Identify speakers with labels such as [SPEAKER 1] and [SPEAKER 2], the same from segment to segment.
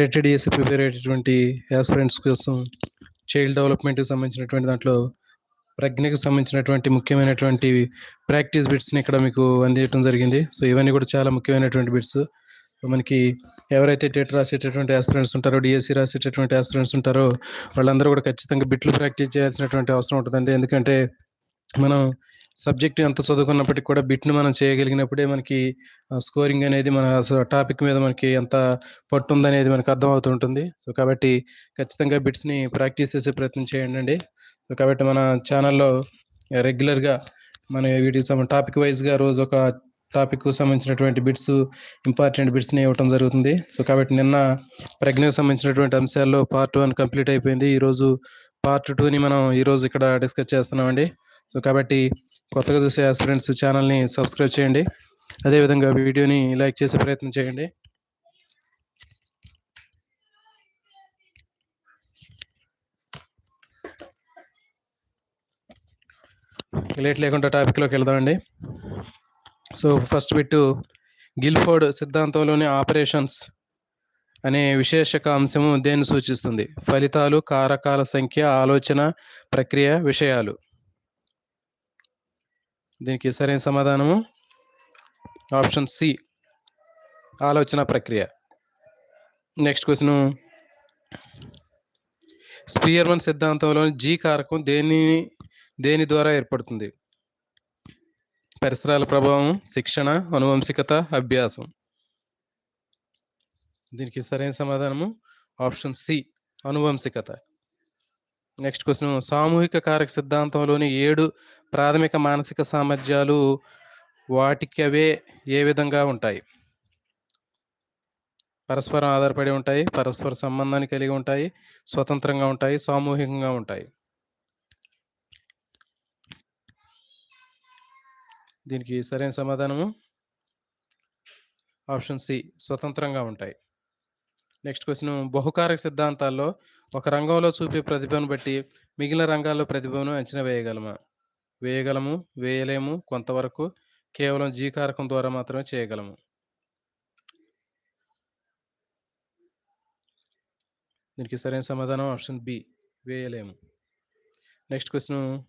[SPEAKER 1] TET చేసి prepare అయ్యేటటువంటి aspirants కోసం చైల్డ్ డెవలప్మెంట్కి సంబంధించినటువంటి దాంట్లో ప్రజ్ఞకు సంబంధించినటువంటి ముఖ్యమైనటువంటి ప్రాక్టీస్ బిట్స్ని ఇక్కడ మీకు అందించడం జరిగింది. సో ఇవన్నీ కూడా చాలా ముఖ్యమైనటువంటి బిట్స్ మనకి ఎవరైతే టెట్ రాసేటటువంటి ఆస్పిరెంట్స్ ఉంటారో డిఎస్సి రాసేటటువంటి ఆస్పిరెంట్స్ ఉంటారో వాళ్ళందరూ కూడా ఖచ్చితంగా బిట్లు ప్రాక్టీస్ చేయాల్సినటువంటి అవసరం ఉంటుందండి. ఎందుకంటే మనం సబ్జెక్ట్ ఎంత చదువుకున్నప్పటికీ కూడా బిట్ను మనం చేయగలిగినప్పుడే మనకి స్కోరింగ్ అనేది మన టాపిక్ మీద మనకి ఎంత పట్టు ఉందనేది మనకు అర్థమవుతూ ఉంటుంది సో కాబట్టి ఖచ్చితంగా బిట్స్ని ప్రాక్టీస్ చేసే ప్రయత్నం చేయండి సో కాబట్టి మన ఛానల్లో రెగ్యులర్గా మన వీటికి సంబంధ టాపిక్ వైజ్గా రోజు ఒక టాపిక్ సంబంధించినటువంటి బిట్స్ ఇంపార్టెంట్ బిట్స్ని ఇవ్వటం జరుగుతుంది. సో కాబట్టి నిన్న ప్రజ్ఞకు సంబంధించినటువంటి అంశాల్లో పార్ట్ వన్ కంప్లీట్ అయిపోయింది. ఈరోజు పార్ట్ టూని మనం ఈరోజు ఇక్కడ డిస్కస్ చేస్తున్నామండి. సో కాబట్టి కొత్తగా చూసే ఆస్పిరెంట్స్ ఛానల్ని సబ్స్క్రైబ్ చేయండి. అదేవిధంగా వీడియోని లైక్ చేసే ప్రయత్నం చేయండి. లేట్ లేకుండా టాపిక్లోకి వెళ్దామండి సో ఫస్ట్ బిట్టు గిల్ఫోర్డ్ సిద్ధాంతంలోని ఆపరేషన్స్ అనే విశేషక అంశము దేన్ని సూచిస్తుంది? ఫలితాలు కారకాల సంఖ్య ఆలోచన ప్రక్రియ విషయాలు. దీనికి సరైన సమాధానము? Option C. ఆలోచన ప్రక్రియ. Next question. స్పియర్మన్ సిద్ధాంతంలోని జీ కారకం దేని దేని ద్వారా ఏర్పడుతుంది? పరిసరాల ప్రభావం శిక్షణ అనువంశికత అభ్యాసం. దీనికి సరైన సమాధానము? Option C. అనువంశికత. Next question. సామూహిక కారక సిద్ధాంతంలోని ఏడు ప్రాథమిక మానసిక సామర్థ్యాలు వాటికి అవే ఏ విధంగా ఉంటాయి? పరస్పరం ఆధారపడి ఉంటాయి పరస్పర సంబంధాన్ని కలిగి ఉంటాయి స్వతంత్రంగా ఉంటాయి సామూహికంగా ఉంటాయి. దీనికి సరైన సమాధానము? ఆప్షన్ సి స్వతంత్రంగా ఉంటాయి. Next question. బహుకారక సిద్ధాంతాల్లో ఒక రంగంలో చూపే ప్రతిభను బట్టి మిగిలిన రంగాల్లో ప్రతిభను అంచనా వేయగలమా? వేయగలము వేయలేము కొంతవరకు కేవలం జీకారకం ద్వారా మాత్రమే చేయగలము. దీనికి సరైన సమాధానం ఆప్షన్ బి వేయలేము. నెక్స్ట్ క్వశ్చన్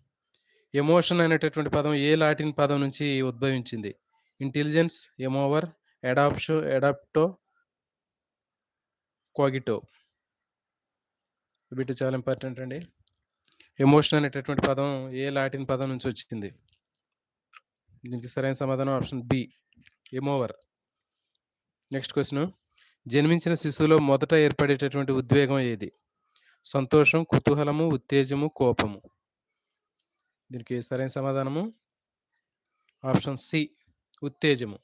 [SPEAKER 1] ఎమోషన్ అనేటటువంటి పదం ఏ లాటిన్ పదం నుంచి ఉద్భవించింది? ఇంటెలిజెన్స్ ఎమోవర్ ఎడాప్షో ఎడాప్టో కోగిటో. వీటి చాలా ఇంపార్టెంట్ అండి. ఎమోషన్ అనేటటువంటి పదం ఏ లాటిన్ పదం నుంచి వచ్చింది? దీనికి సరైన సమాధానం ఆప్షన్ బి ఎమోవర్. Next question. జన్మించిన శిశువులో మొదట ఏర్పడేటటువంటి ఉద్వేగం ఏది? సంతోషం కుతూహలము ఉత్తేజము కోపము. దీనికి సరైన సమాధానము? ఆప్షన్ సి ఉత్తేజము.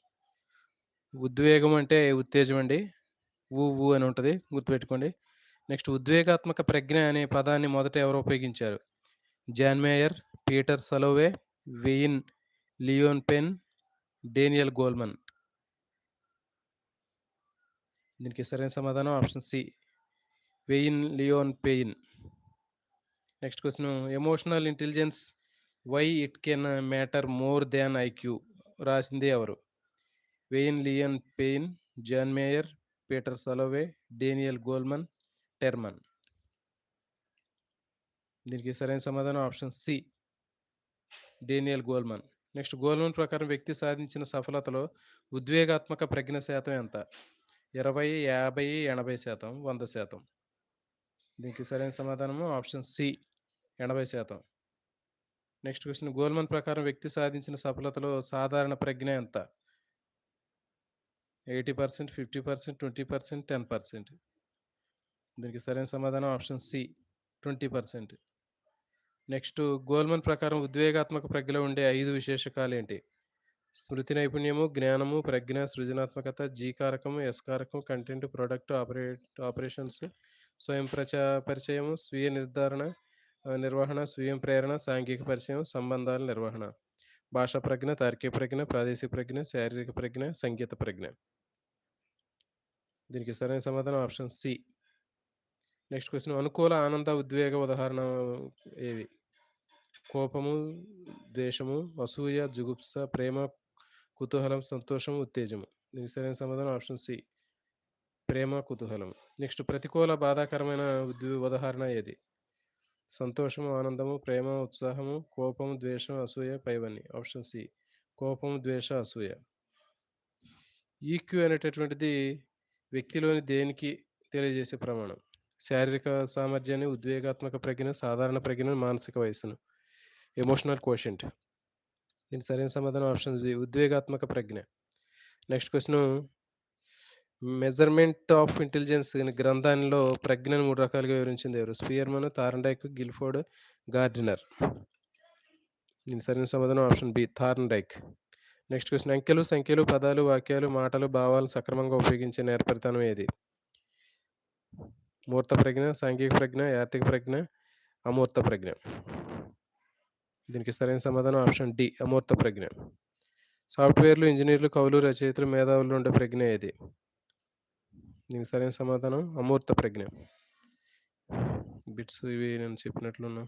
[SPEAKER 1] ఉద్వేగం అంటే ఉత్తేజం అండి. ఊ ఊ అని ఉంటుంది. గుర్తుపెట్టుకోండి. నెక్స్ట్ ఉద్వేగాత్మక ప్రజ్ఞ అనే పదాన్ని మొదట ఎవరు ఉపయోగించారు? John Mayer Peter Salovey Wayne Leon Payne Daniel Goleman. దీనికి సరైన సమాధానం option C. Wayne Leon Payne. Next question. Emotional intelligence why it can matter more than IQ రాసింది ఎవరు? Wayne Leon Payne John Mayer Peter Salovey Daniel Goleman Terman దీనికి సరైన సమాధానం option C. Daniel Goleman. Next Goleman ప్రకారం వ్యక్తి సాధించిన సఫలతలో ఉద్వేగాత్మక ప్రజ్ఞ శాతం ఎంత? ఇరవై యాభై ఎనభై శాతం వంద శాతం. దీనికి సరైన సమాధానము ఆప్షన్ సి ఎనభై శాతం. Next question. గోల్మన్ ప్రకారం వ్యక్తి సాధించిన సఫలతలో సాధారణ ప్రజ్ఞ ఎంత? Eighty percent fifty percent twenty percent ten percent. దీనికి సరైన సమాధానం option C twenty percent. Next Goleman ప్రకారం ఉద్వేగాత్మక ప్రజ్ఞలో ఉండే ఐదు విశేషకాలు ఏంటి స్మృతి నైపుణ్యము జ్ఞానము ప్రజ్ఞ సృజనాత్మకత జీ కారకం ఎస్ కారకం కంటెంట్ ప్రొడక్ట్ ఆపరేట్ ఆపరేషన్స్ స్వయం ప్రచా పరిచయము స్వీయ నిర్ధారణ నిర్వహణ స్వయం ప్రేరణ సాంఘిక పరిచయం సంబంధాల నిర్వహణ. భాషా ప్రజ్ఞ తార్కిక ప్రజ్ఞ ప్రాదేశిక ప్రజ్ఞ శారీరక ప్రజ్ఞ సంగీత ప్రజ్ఞ. దీనికి సరైన సమాధానం ఆప్షన్ సి. నెక్స్ట్ క్వశ్చన్ అనుకూల ఆనంద ఉద్వేగ ఉదాహరణ ఏవి కోపము ద్వేషము అసూయ జుగుప్స ప్రేమ కుతూహలం సంతోషం ఉత్తేజము. దీనికి సరైన సమాధానం ఆప్షన్ సి. ప్రేమ కుతూహలం నెక్స్ట్ ప్రతికూల బాధాకరమైన ఉద్వే ఉదాహరణ ఏది? సంతోషము ఆనందము ప్రేమ ఉత్సాహము కోపము ద్వేషం అసూయ పైవన్నీ. Option C. కోపం ద్వేష అసూయ. ఈక్యూ అనేటటువంటిది వ్యక్తిలోని దేనికి తెలియజేసే ప్రమాణం? శారీరక సామర్థ్యాన్ని ఉద్వేగాత్మక ప్రజ్ఞ సాధారణ ప్రజ్ఞ మానసిక వయసును ఎమోషనల్ కోషెంట్ దీని సరైన సమాధానం ఆప్షన్ ఉద్వేగాత్మక ప్రజ్ఞ. Next question measurement of intelligence అనే గ్రంథాలలో ప్రజ్ఞను మూడు రకాలుగా వివరించింది ఎవరు? Spearman Thorndike Guilford Gardner. దీని సరైన సమాధానం option B Thorndike. Next question అంకెలు సంఖ్యలు పదాలు వాక్యాలు మాటలు భావాలు సక్రమంగా ఉపయోగించే నేర్పరితనం ఏది? మూర్త ప్రజ్ఞ సాంఘిక ప్రజ్ఞ యార్థిక ప్రజ్ఞ అమూర్త ప్రజ్ఞ. దీనికి సరైన సమాధానం ఆప్షన్ డి అమూర్త ప్రజ్ఞ. సాఫ్ట్వేర్లు ఇంజనీర్లు కవులు రచయితలు మేధావులు ఉండే ప్రజ్ఞ ఏది? దీనికి సరైన సమాధానం అమూర్త ప్రజ్ఞ. బిట్స్ ఇవి నేను చెప్పినట్లున్నా.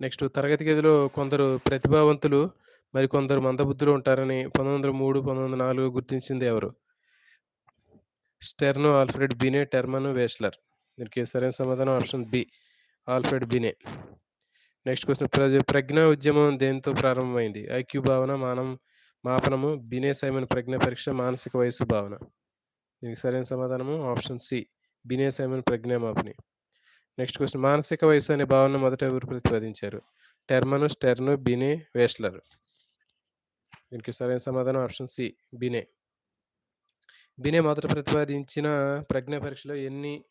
[SPEAKER 1] నెక్స్ట్ తరగతి గదిలో కొందరు ప్రతిభావంతులు మరి కొందరు మందబుద్ధులు ఉంటారని పంతొమ్మిది వందల మూడు పంతొమ్మిది వందల నాలుగు గుర్తించింది ఎవరు? Stern Alfred Binet Terman Wechsler. దీనికి సరైన సమాధానం option B Alfred Binet. Next question. ప్రజ ప్రజ్ఞా ఉద్యమం దేనితో ప్రారంభమైంది? ఐక్యూ భావన మానం మాపనము బినే సైమన్ ప్రజ్ఞ పరీక్ష మానసిక వయసు భావన. దీనికి సరైన సమాధానము ఆప్షన్ సి బినే సైమన్ ప్రజ్ఞా మాపని. నెక్స్ట్ క్వశ్చన్ మానసిక వయసు అనే భావన మొదట ఎవరు ప్రతిపాదించారు? టెర్మను స్టెర్ను బినే వేస్లర్. దీనికి సరైన సమాధానం ఆప్షన్ సి బినే. బినే మొదట ప్రతిపాదించిన ప్రజ్ఞ పరీక్షలో ఎన్ని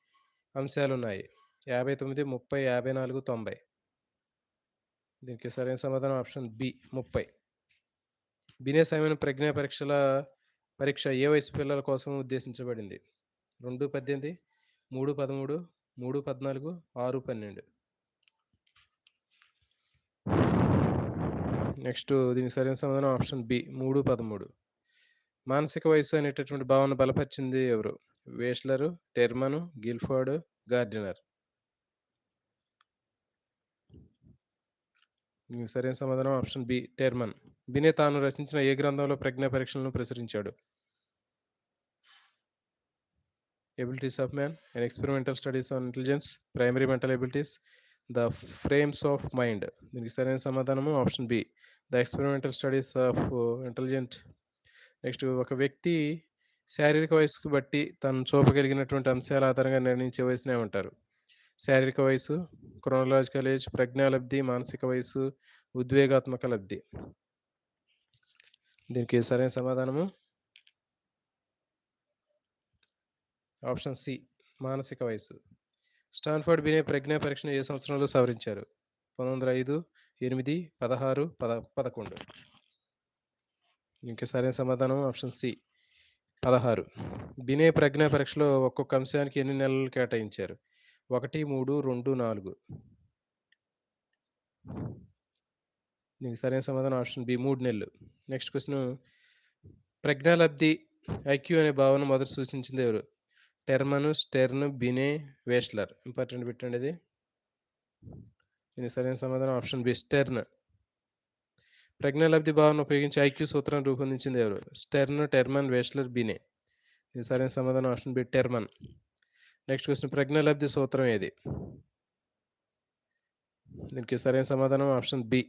[SPEAKER 1] అంశాలు ఉన్నాయి యాభై తొమ్మిది ముప్పై యాభై నాలుగు తొంభై. దీనికి సరైన సమాధానం ఆప్షన్ బి ముప్పై. బినే సైమన్ ప్రజ్ఞా పరీక్షల పరీక్ష ఏ వయసు పిల్లల కోసం ఉద్దేశించబడింది? రెండు పద్దెనిమిది మూడు పదమూడు మూడు పద్నాలుగు ఆరు పన్నెండు. నెక్స్ట్ దీనికి సరైన సమాధానం ఆప్షన్ బి మూడు పదమూడు. మానసిక వయసు అనేటటువంటి భావన బలపరిచింది ఎవరు? Wechsler Terman Guilford Gardner. దీనికి సరైన సమాధానం ఆప్షన్ బి టెర్మన్. బినే తాను రచించిన ఏ గ్రంథంలో ప్రజ్ఞా పరీక్షలను ప్రచురించాడు? Abilities of man and experimental studies on intelligence primary mental abilities the frames of mind దీనికి సరైన సమాధానము option B. The experimental studies of intelligent next ఒక వ్యక్తి శారీరక వయసుకు బట్టి తను చూపగలిగినటువంటి అంశాల ఆధారంగా నిర్ణయించే వయసునే ఉంటారు శారీరక వయసు క్రోనలాజికల్ ఏజ్ ప్రజ్ఞాలబ్ధి మానసిక వయసు ఉద్వేగాత్మక లబ్ధి. దీనికి సరైన సమాధానము ఆప్షన్ సి మానసిక వయసు స్టాన్ఫర్డ్ బినే ప్రజ్ఞా పరీక్షను ఏ సంవత్సరంలో సవరించారు? పంతొమ్మిది వందల ఐదు ఎనిమిది పదహారు పద పదకొండు. ఇంకా సరైన సమాధానం ఆప్షన్ సి పదహారు. బినే ప్రజ్ఞా పరీక్షలో ఒక్కొక్క అంశానికి ఎన్ని నెలలు కేటాయించారు? ఒకటి మూడు రెండు నాలుగు. దీనికి సరైన సమాధానం ఆప్షన్ బి మూడు నెలలు. నెక్స్ట్ క్వశ్చన్ ప్రజ్ఞాలబ్ధి ఐక్యూ అనే భావన మొదట సూచించింది ఎవరు? టెర్మను స్టెర్న్ బినే వేస్లర్ ఇంపార్టెంట్ పెట్టండి ఇది సరైన సమాధానం ఆప్షన్ బి స్టెర్న్. ప్రజ్ఞాలబ్ధి భావన ఉపయోగించి ఐక్యూ సూత్రాన్ని రూపొందించింది ఎవరు? Stern Terman Wechsler Binet. ఇది సరైన సమాధానం option B Terman. Next question ప్రజ్ఞాలబ్ధి సూత్రం ఏది? దీనికి సరైన సమాధానం option B.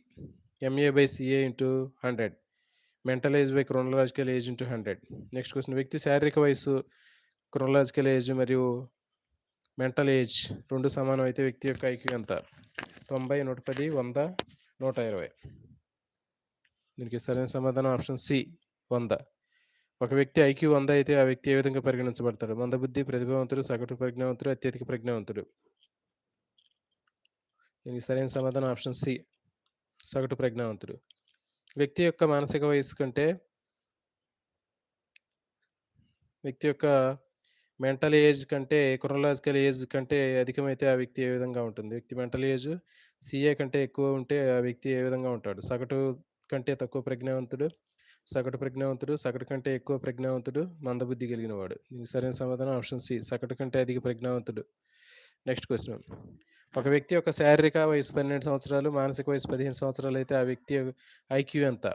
[SPEAKER 1] MA by CA into hundred mental age by chronological age into hundred next question వ్యక్తి శారీరక వయసు క్రోనలాజికల్ ఏజ్ మరియు మెంటల్ ఏజ్ రెండు సమానం అయితే వ్యక్తి యొక్క ఐక్యూ ఎంత? తొంభై నూట పది వంద నూట ఇరవై. దీనికి సరైన సమాధానం ఆప్షన్ సి వంద. ఒక వ్యక్తి ఐక్యూ వంద అయితే ఆ వ్యక్తి ఏ విధంగా పరిగణించబడతాడు? మందబుద్ధి ప్రతిభావంతుడు సగటు ప్రజ్ఞావంతుడు అత్యధిక ప్రజ్ఞావంతుడు. దీనికి సరైన సమాధానం ఆప్షన్ సి సగటు ప్రజ్ఞావంతుడు. వ్యక్తి యొక్క మానసిక వయస్సు కంటే వ్యక్తి యొక్క మెంటల్ ఏజ్ కంటే క్రొనలాజికల్ ఏజ్ కంటే అధికమైతే ఆ వ్యక్తి ఏ విధంగా ఉంటుంది? వ్యక్తి మెంటల్ ఏజ్ సిఏ కంటే ఎక్కువ ఉంటే ఆ వ్యక్తి ఏ విధంగా ఉంటాడు? సగటు కంటే తక్కువ ప్రజ్ఞావంతుడు సగటు ప్రజ్ఞావంతుడు సగటు కంటే ఎక్కువ ప్రజ్ఞావంతుడు మందబుద్ధి కలిగిన వాడు దీనికి సరైన సమాధానం ఆప్షన్ సి. సగటు కంటే అధిక ప్రజ్ఞావంతుడు. Next question. ఒక వ్యక్తి యొక్క శారీరక వయసు పన్నెండు సంవత్సరాలు మానసిక వయసు పదిహేను సంవత్సరాలు అయితే ఆ వ్యక్తి ఐక్యూ ఎంత?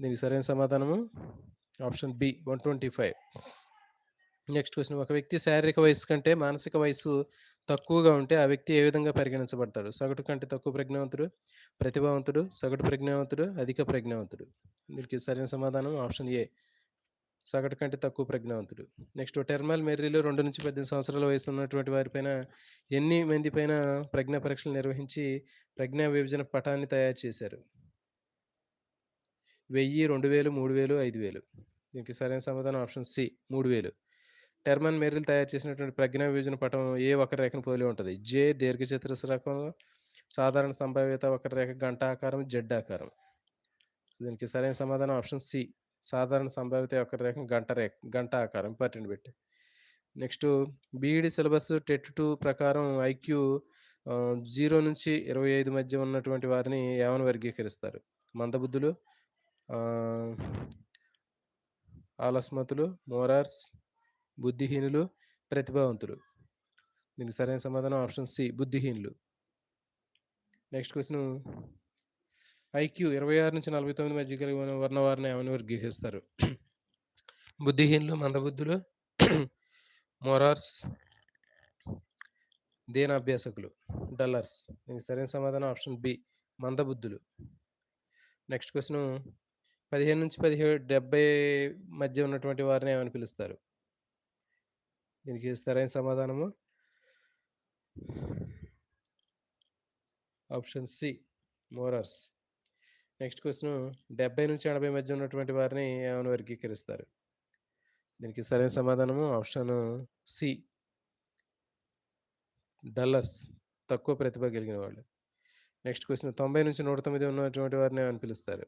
[SPEAKER 1] దీనికి సరైన సమాధానము? Option B one twenty five. Next question ఒక వ్యక్తి శారీరక వయసు కంటే మానసిక వయసు తక్కువగా ఉంటే ఆ వ్యక్తి ఏ విధంగా పరిగణించబడతాడు? సగటు కంటే తక్కువ ప్రజ్ఞావంతుడు ప్రతిభావంతుడు సగటు ప్రజ్ఞావంతుడు అధిక ప్రజ్ఞావంతుడు? దీనికి సరైన సమాధానం ఆప్షన్ ఏ. సగటు కంటే తక్కువ ప్రజ్ఞావంతుడు. నెక్స్ట్ టెర్మల్ మెర్రీలో రెండు నుంచి పద్దెనిమిది సంవత్సరాల వయసు ఉన్నటువంటి వారిపైన ఎన్ని మంది పైన ప్రజ్ఞా పరీక్షలు నిర్వహించి ప్రజ్ఞా విభజన పటాన్ని తయారు చేశారు? వెయ్యి రెండు వేలు మూడు వేలు ఐదు వేలు. దీనికి సరైన సమాధానం ఆప్షన్ సి మూడు వేలు. టెర్మన్ మెర్రిల్ తయారు చేసినటువంటి ప్రజ్ఞా విభజన పటం ఏ ఒక రేఖను పోలి ఉంటుంది? జే దీర్ఘచతురస్రకం సాధారణ సంభావ్యత ఒక రేఖ గంట ఆకారం జెడ్ ఆకారం. దీనికి సరైన సమాధానం ఆప్షన్ సి సాధారణ సంభావ్యత యొక్క రేఖ గంట రేఖ గంట ఆకారం ఇంపార్టెంట్ పెట్టి next BEd syllabus TET two ప్రకారం ఐక్యూ జీరో నుంచి ఇరవై ఐదు మధ్య ఉన్నటువంటి వారిని ఏమని వర్గీకరిస్తారు? మందబుద్ధులు ఆలస్మతులు మోరార్స్ బుద్ధిహీనులు ప్రతిభావంతులు. దీనికి సరైన సమాధానం ఆప్షన్ సి బుద్ధిహీనులు. Next question. ఐక్యూ ఇరవై ఆరు నుంచి నలభై తొమ్మిది మధ్య కలిగిన వర్ణ వారిని ఏమని వర్గీకరిస్తారు? బుద్ధిహీనులు మందబుద్ధులు మోరార్స్ దీనాభ్యాసకులు డల్లర్స్. దీనికి సరైన సమాధానం ఆప్షన్ బి మందబుద్ధులు. Next question. పదిహేను నుంచి పదిహేడు డెబ్బై మధ్య ఉన్నటువంటి వారిని ఏమని పిలుస్తారు? దీనికి సరైన సమాధానము? Option C morons. Next question డెబ్బై నుంచి ఎనభై మధ్య ఉన్నటువంటి వారిని ఏమని వర్గీకరిస్తారు? దీనికి సరైన సమాధానము ఆప్షన్ సి డల్లర్స్. తక్కువ ప్రతిభ కలిగిన వాళ్ళు. నెక్స్ట్ క్వశ్చన్ తొంభై నుంచి నూట తొమ్మిది ఉన్నటువంటి వారిని ఏమని పిలుస్తారు?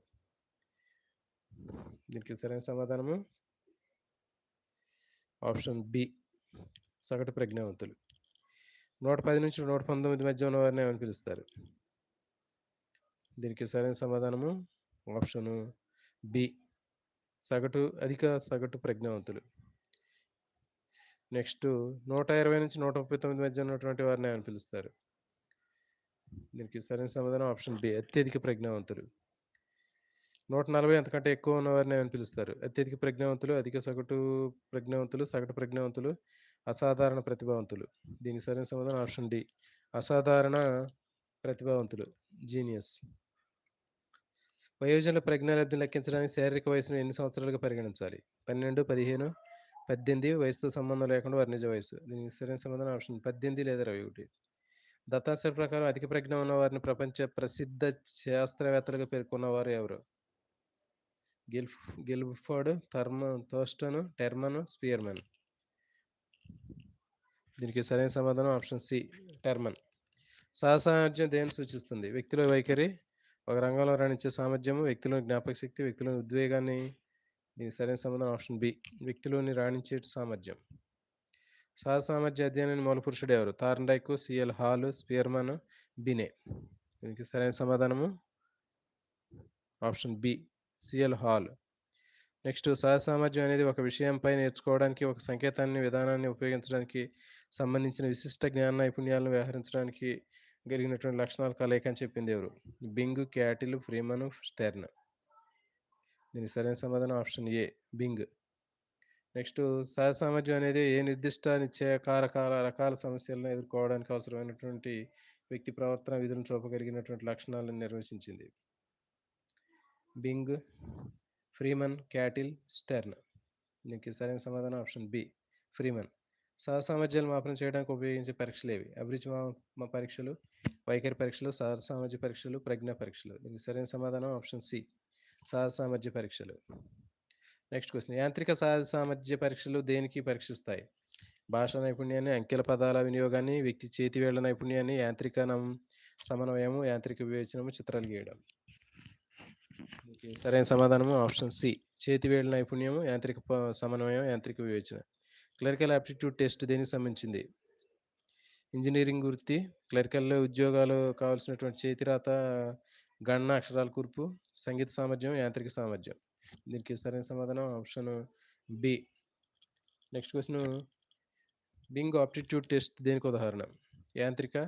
[SPEAKER 1] దీనికి సరైన సమాధానము? ఆప్షన్ బి సగటు ప్రజ్ఞావంతులు. నూట పది నుంచి నూట పంతొమ్మిది మధ్య ఉన్న వారిని ఏమని పిలుస్తారు? దీనికి సరైన సమాధానము? ఆప్షన్ బి సగటు అధిక సగటు ప్రజ్ఞావంతులు. నెక్స్ట్ నూట ఇరవై నుంచి నూట ముప్పై తొమ్మిది మధ్య ఉన్నటువంటి వారిని ఏమని పిలుస్తారు? దీనికి సరైన సమాధానం ఆప్షన్ బి అత్యధిక ప్రజ్ఞావంతులు. నూట నలభై అంతకంటే ఎక్కువ ఉన్నవారిని అని ఏమని పిలుస్తారు. అత్యధిక ప్రజ్ఞావంతులు అధిక సగటు ప్రజ్ఞావంతులు సగటు ప్రజ్ఞావంతులు అసాధారణ ప్రతిభావంతులు. దీనికి సరైన సమాధానం ఆప్షన్ డి. అసాధారణ ప్రతిభావంతులు. జీనియస్. వయోజనుల ప్రజ్ఞాలబ్ధిని లెక్కించడానికి శారీరక వయసును ఎన్ని సంవత్సరాలుగా పరిగణించాలి? పన్నెండు పదిహేను పద్దెనిమిది వయసుతో సంబంధం లేకుండా వారి నిజ వయసు దీనికి సరైన సమాధానం ఆప్షన్ పద్దెనిమిది లేదా ఇరవై ఒకటి. దత్తాంశ ప్రకారం అధిక ప్రజ్ఞ ఉన్న వారిని ప్రపంచ ప్రసిద్ధ శాస్త్రవేత్తలుగా పేర్కొన్నవారు ఎవరు? గిల్ఫ్ గిల్ఫర్డ్ థర్మ థోస్టన్ టెర్మన్ స్పియర్మన్. దీనికి సరైన సమాధానం ఆప్షన్ సి టెర్మన్. సహసామర్థ్యం దేని సూచిస్తుంది? వ్యక్తిలో వైఖరి ఒక రంగంలో రాణించే సామర్థ్యము వ్యక్తిలోని జ్ఞాపక శక్తి వ్యక్తిలోని ఉద్వేగాన్ని దీనికి సరైన సమాధానం ఆప్షన్ బి వ్యక్తిలోని రాణించే సామర్థ్యం. సహ సామర్థ్య అధ్యయనాన్ని మూల పురుషుడు ఎవరు? Thorndike CL Hall Spearman Binet. దీనికి సరైన సమాధానము option B. CL Hall. Next సహసామర్థ్యం అనేది ఒక విషయంపై నేర్చుకోవడానికి ఒక సంకేతాన్ని విధానాన్ని ఉపయోగించడానికి సంబంధించిన విశిష్ట జ్ఞాన నైపుణ్యాలను వ్యవహరించడానికి కలిగినటువంటి లక్షణాలు కలయిక అని చెప్పింది ఎవరు? బింగ్ క్యాటిల్ ఫ్రీమన్ స్టెర్న్. దీనికి సరైన సమాధానం ఆప్షన్ ఏ బింగ్. నెక్స్ట్ సహజ సామర్థ్యం అనేది ఏ నిర్దిష్ట నిత్యకారకాల రకాల సమస్యలను ఎదుర్కోవడానికి అవసరమైనటువంటి వ్యక్తి ప్రవర్తన విధులను చూపగలిగినటువంటి లక్షణాలను నిర్వచించింది. బింగ్ ఫ్రీమన్ క్యాటిల్ స్టెర్న్ దీనికి సరైన సమాధానం ఆప్షన్ బి ఫ్రీమన్ సహసామర్థ్యాలు మాపనం చేయడానికి ఉపయోగించే పరీక్షలు ఏవి? అభిరుచి మా మా పరీక్షలు వైఖరి పరీక్షలు సహసామర్థ్య పరీక్షలు ప్రజ్ఞా పరీక్షలు. దీనికి సరైన సమాధానం ఆప్షన్ సి సహసామర్థ్య పరీక్షలు. నెక్స్ట్ క్వశ్చన్ యాంత్రిక సహజ సామర్థ్య పరీక్షలు దేనికి పరీక్షిస్తాయి? భాషా నైపుణ్యాన్ని అంకెల పదాల వినియోగాన్ని వ్యక్తి చేతివేళ్ళ నైపుణ్యాన్ని యాంత్రిక సమన్వయము యాంత్రిక వివేచనము చిత్రాలు గీయడం. సరైన సమాధానము. Option C. చేతివేళ్ళ నైపుణ్యము యాంత్రిక సమన్వయం యాంత్రిక వివేచన. క్లరికల్ ఆప్టిట్యూడ్ టెస్ట్ దేనికి సంబంధించింది? ఇంజనీరింగ్ వృత్తి క్లరికల్లో ఉద్యోగాలు కావాల్సినటువంటి చేతిరాత గణన అక్షరాల కూర్పు సంగీత సామర్థ్యం యాంత్రిక సామర్థ్యం. దీనికి సరైన సమాధానం option B. Next question. Bing aptitude test దేనికి ఉదాహరణ? యాంత్రిక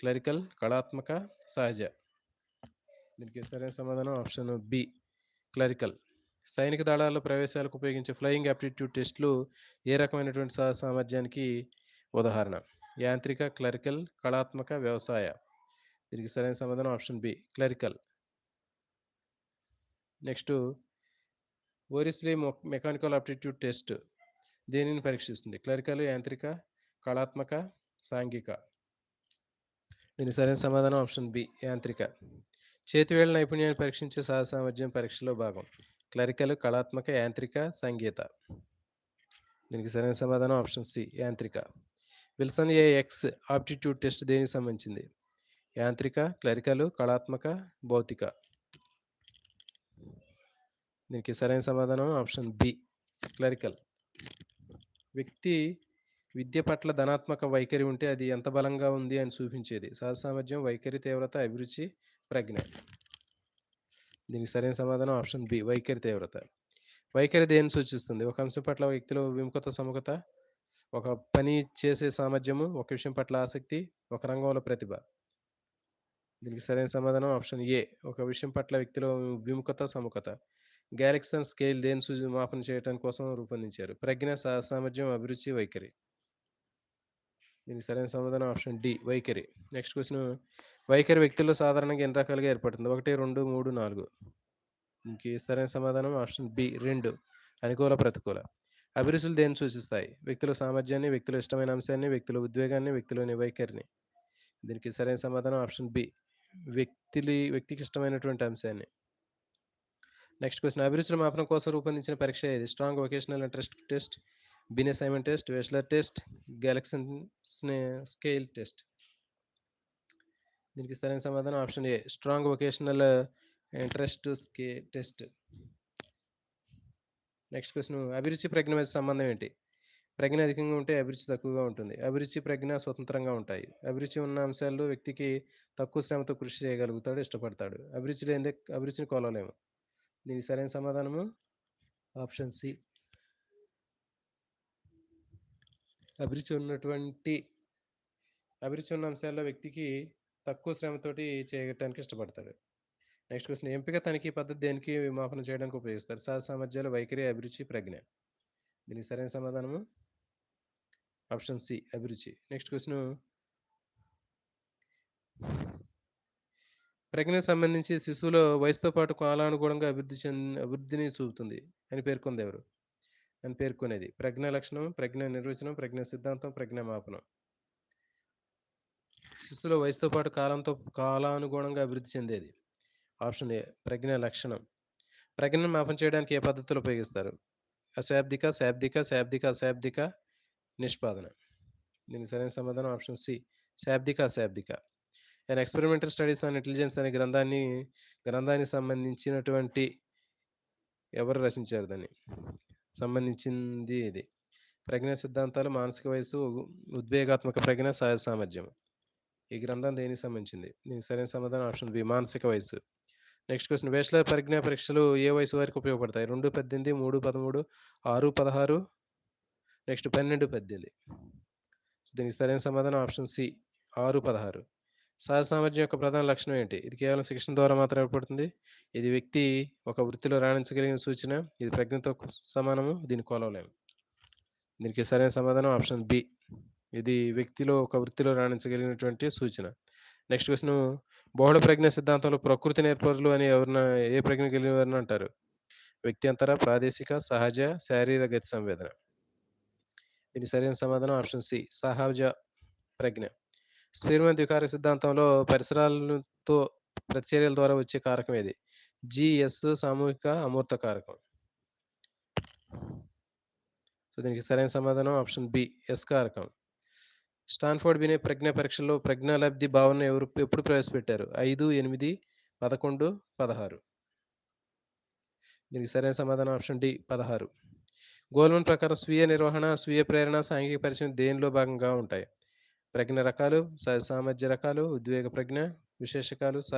[SPEAKER 1] క్లరికల్ కళాత్మక సహజ. దీనికి సరైన సమాధానం ఆప్షన్ బి క్లరికల్. సైనిక దళాల్లో ప్రవేశాలకు ఉపయోగించే ఫ్లయింగ్ యాప్టిట్యూడ్ టెస్టులు ఏ రకమైనటువంటి సహ సామర్థ్యానికి ఉదాహరణ? యాంత్రిక క్లరికల్ కళాత్మక వ్యవసాయ. దీనికి సరైన సమాధానం ఆప్షన్ బి క్లరికల్. నెక్స్ట్ ఓరిస్లీ మెకానికల్ ఆప్టిట్యూడ్ టెస్ట్ దేనిని పరీక్షిస్తుంది? క్లరికల్ యాంత్రిక కళాత్మక సాంఘిక. దీనికి సరైన సమాధానం ఆప్షన్ బి యాంత్రిక. చేతివేళ్ళ నైపుణ్యాన్ని పరీక్షించే సహజ సామర్థ్యం పరీక్షలో భాగం. క్లరికల్ కళాత్మక యాంత్రిక సంగీత. దీనికి సరైన సమాధానం ఆప్షన్ సి యాంత్రిక. విల్సన్ ఏ ఎక్స్ ఆప్టిట్యూడ్ టెస్ట్ దేనికి సంబంధించింది? యాంత్రిక క్లరికలు కళాత్మక భౌతిక. దీనికి సరైన సమాధానం ఆప్షన్ బి క్లరికల్. వ్యక్తి విద్య పట్ల ధనాత్మక వైఖరి ఉంటే అది ఎంత బలంగా ఉంది అని చూపించేది? సహజ సామర్థ్యం వైఖరి తీవ్రత అభిరుచి ప్రజ్ఞ. దీనికి సరైన సమాధానం ఆప్షన్ బి వైఖరి తీవ్రత. వైఖరి దేన్ని సూచిస్తుంది? ఒక అంశం పట్ల వ్యక్తిలో విముఖత సముఖత ఒక పని చేసే సామర్థ్యము ఒక విషయం పట్ల ఆసక్తి ఒక రంగంలో ప్రతిభ. దీనికి సరైన సమాధానం ఆప్షన్ ఏ ఒక విషయం పట్ల వ్యక్తిలో విముఖత సముఖత. గ్యాలక్సన్ స్కేల్ దేని సూచి మాపన చేయడం కోసం రూపొందించారు. ప్రజ్ఞ సామర్థ్యం అభిరుచి వైఖరి. దీనికి సరైన సమాధానం ఆప్షన్ డి వైఖరి. నెక్స్ట్ క్వశ్చన్ వైఖరి వ్యక్తుల్లో సాధారణంగా ఎన్ని రకాలుగా ఏర్పడుతుంది? ఒకటి రెండు మూడు నాలుగు. దీనికి సరైన సమాధానం ఆప్షన్ బి రెండు. అనుకూల ప్రతికూల. అభిరుచులు దేన్ని సూచిస్తాయి? వ్యక్తుల సామర్థ్యాన్ని వ్యక్తుల ఇష్టమైన అంశాన్ని వ్యక్తుల ఉద్వేగాన్ని వ్యక్తిలోని వైఖరిని. దీనికి సరైన సమాధానం ఆప్షన్ బి వ్యక్తిలి వ్యక్తికి ఇష్టమైనటువంటి అంశాన్ని. నెక్స్ట్ క్వశ్చన్ అభిరుచుల మాపనం కోసం రూపొందించిన పరీక్ష ఏది? Strong vocational interest test. Bin assignment test Wechsler test గ్యాలక్సన్ స్కేల్ టెస్ట్ దీనికి సరైన సమాధానం option A strong vocational interest స్కే test next question అభిరుచి ప్రజ్ఞ మధ్య సంబంధం ఏంటి? ప్రజ్ఞ అధికంగా ఉంటే అభిరుచి తక్కువగా ఉంటుంది. అభిరుచి ప్రజ్ఞ స్వతంత్రంగా ఉంటాయి. అభిరుచి ఉన్న అంశాల్లో వ్యక్తికి తక్కువ శ్రమతో కృషి చేయగలుగుతాడు ఇష్టపడతాడు. అభిరుచి లేనిదే అభిరుచిని కొలవలేము. దీనికి సరైన సమాధానము ఆప్షన్ సి. అభిరుచి ఉన్నటువంటి అభిరుచి ఉన్న అంశాల్లో వ్యక్తికి తక్కువ శ్రమతోటి చేయటానికి ఇష్టపడతాడు. Next question. ఎంపిక తనిఖీ పద్ధతి దేనికి విమాపన చేయడానికి ఉపయోగిస్తారు? సహజ సామర్థ్యాలు వైఖరి అభిరుచి ప్రజ్ఞ. దీనికి సరైన సమాధానము? ఆప్షన్ సి అభిరుచి. Next question. ప్రజ్ఞకు సంబంధించి శిశువులో వయసుతో పాటు కాలానుగుణంగా అభివృద్ధి చెంది అభివృద్ధిని చూపుతుంది అని పేర్కొంది ఎవరు? అని పేర్కొనేది. ప్రజ్ఞ లక్షణం ప్రజ్ఞ నిర్వచనం ప్రజ్ఞ సిద్ధాంతం ప్రజ్ఞమాపనం శిశువుల వయసుతో పాటు కాలంతో కాలానుగుణంగా అభివృద్ధి చెందేది. ఆప్షన్ ఏ ప్రజ్ఞ లక్షణం. ప్రజ్ఞను మాపం చేయడానికి ఏ పద్ధతులు ఉపయోగిస్తారు? అశాబ్దిక శాబ్దిక శాబ్దిక అశాబ్దిక నిష్పాదన. దీనికి సరైన సమాధానం ఆప్షన్ సి శాబ్దిక అశాబ్దిక. And experimental studies on intelligence అనే గ్రంథాన్ని గ్రంథానికి సంబంధించినటువంటి ఎవరు రచించారు దాన్ని? సంబంధించింది ఇది. ప్రజ్ఞ సిద్ధాంతాలు మానసిక వయసు ఉద్వేగాత్మక ప్రజ్ఞ సహజ సామర్థ్యం. ఈ గ్రంథం దేనికి సంబంధించింది? దీనికి సరైన సమాధానం ఆప్షన్ బి మానసిక వయసు నెక్స్ట్ క్వశ్చన్ వేస్లర్ పరిజ్ఞా పరీక్షలు ఏ వయసు వరకు ఉపయోగపడతాయి? రెండు పద్దెనిమిది మూడు పదమూడు ఆరు పదహారు నెక్స్ట్ పన్నెండు పద్దెనిమిది. దీనికి సరైన సమాధానం ఆప్షన్ సి ఆరు పదహారు. సహజ సామర్థ్యం యొక్క ప్రధాన లక్షణం ఏంటి? ఇది కేవలం శిక్షణ ద్వారా మాత్రం ఏర్పడుతుంది. ఇది వ్యక్తి ఒక వృత్తిలో రాణించగలిగిన సూచన. ఇది ప్రజ్ఞతో సమానము. దీన్ని కొలవలేము. దీనికి సరైన సమాధానం ఆప్షన్ బి. ఇది వ్యక్తిలో ఒక వృత్తిలో రాణించగలిగినటువంటి సూచన. Next question. బహుళ ప్రజ్ఞ సిద్ధాంతంలో ప్రకృతి నేర్పరులు అని ఎవరిన ఏ ప్రజ్ఞ కలిగిన వారిని అంటారు? వ్యక్తి అంతర ప్రాదేశిక సహజ శారీరక గతి సంవేదన. దీని సరైన సమాధానం ఆప్షన్ సి. సహజ ప్రజ్ఞ. స్పీర్మన్ ద్వికార సిద్ధాంతంలో పరిసరాలతో ప్రతిచర్యల ద్వారా వచ్చే కారకం ఏది? జిఎస్ సామూహిక అమూర్త కారకం. సో దీనికి సరైన సమాధానం ఆప్షన్ బి ఎస్ కారకం. స్టాన్ఫోర్డ్ వినే ప్రజ్ఞ పరీక్షల్లో ప్రజ్ఞాలబ్ధి భావన ఎవరు ఎప్పుడు ప్రవేశపెట్టారు? ఐదు ఎనిమిది పదకొండు పదహారు. దీనికి సరైన సమాధానం ఆప్షన్ డి పదహారు. గోల్మన్ ప్రకారం స్వీయ నిర్వహణ స్వీయ ప్రేరణ సాంఘిక పరిచయం దేనిలో భాగంగా ఉంటాయి? ప్రజ్ఞ రకాలు స- సామర్థ్య రకాలు ఉద్వేగ ప్రజ్ఞ విశేషకాలు స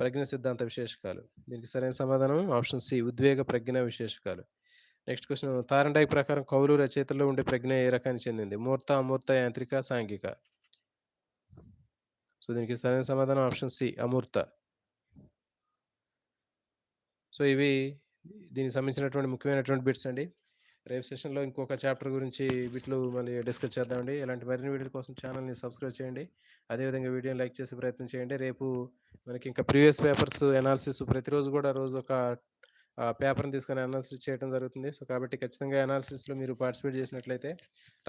[SPEAKER 1] ప్రజ్ఞ సిద్ధాంత విశేషకాలు. దీనికి సరైన సమాధానం ఆప్షన్ సి ఉద్వేగ ప్రజ్ఞ విశేషకాలు. నెక్స్ట్ క్వశ్చన్ తారండాయి ప్రకారం కౌలు రచయితల్లో ఉండే ప్రజ్ఞ ఏ రకానికి చెందింది? మూర్త అమూర్త యాంత్రిక సాంఘిక. సో దీనికి సరైన సమాధానం ఆప్షన్ సి అమూర్త. సో ఇవి దీనికి సంబంధించినటువంటి ముఖ్యమైనటువంటి బిట్స్ అండి. రేపు సెషన్లో ఇంకొక చాప్టర్ గురించి వీటిలో మళ్ళీ డిస్కస్ చేద్దామండి. ఇలాంటి మరిన్ని వీడియోల కోసం ఛానల్ని సబ్స్క్రైబ్ చేయండి. అదేవిధంగా వీడియోని లైక్ చేసే ప్రయత్నం చేయండి. రేపు మనకి ఇంకా ప్రీవియస్ పేపర్స్ ఎనాలిసిస్ ప్రతిరోజు కూడా రోజు ఒక పేపర్ని తీసుకొని అనాలిసిస్ చేయడం జరుగుతుంది. సో కాబట్టి ఖచ్చితంగా అనాలిసిస్లో మీరు పార్టిసిపేట్ చేసినట్లయితే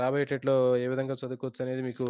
[SPEAKER 1] రాబోయేటట్లో ఏ విధంగా చదువుకోవచ్చు అనేది మీకు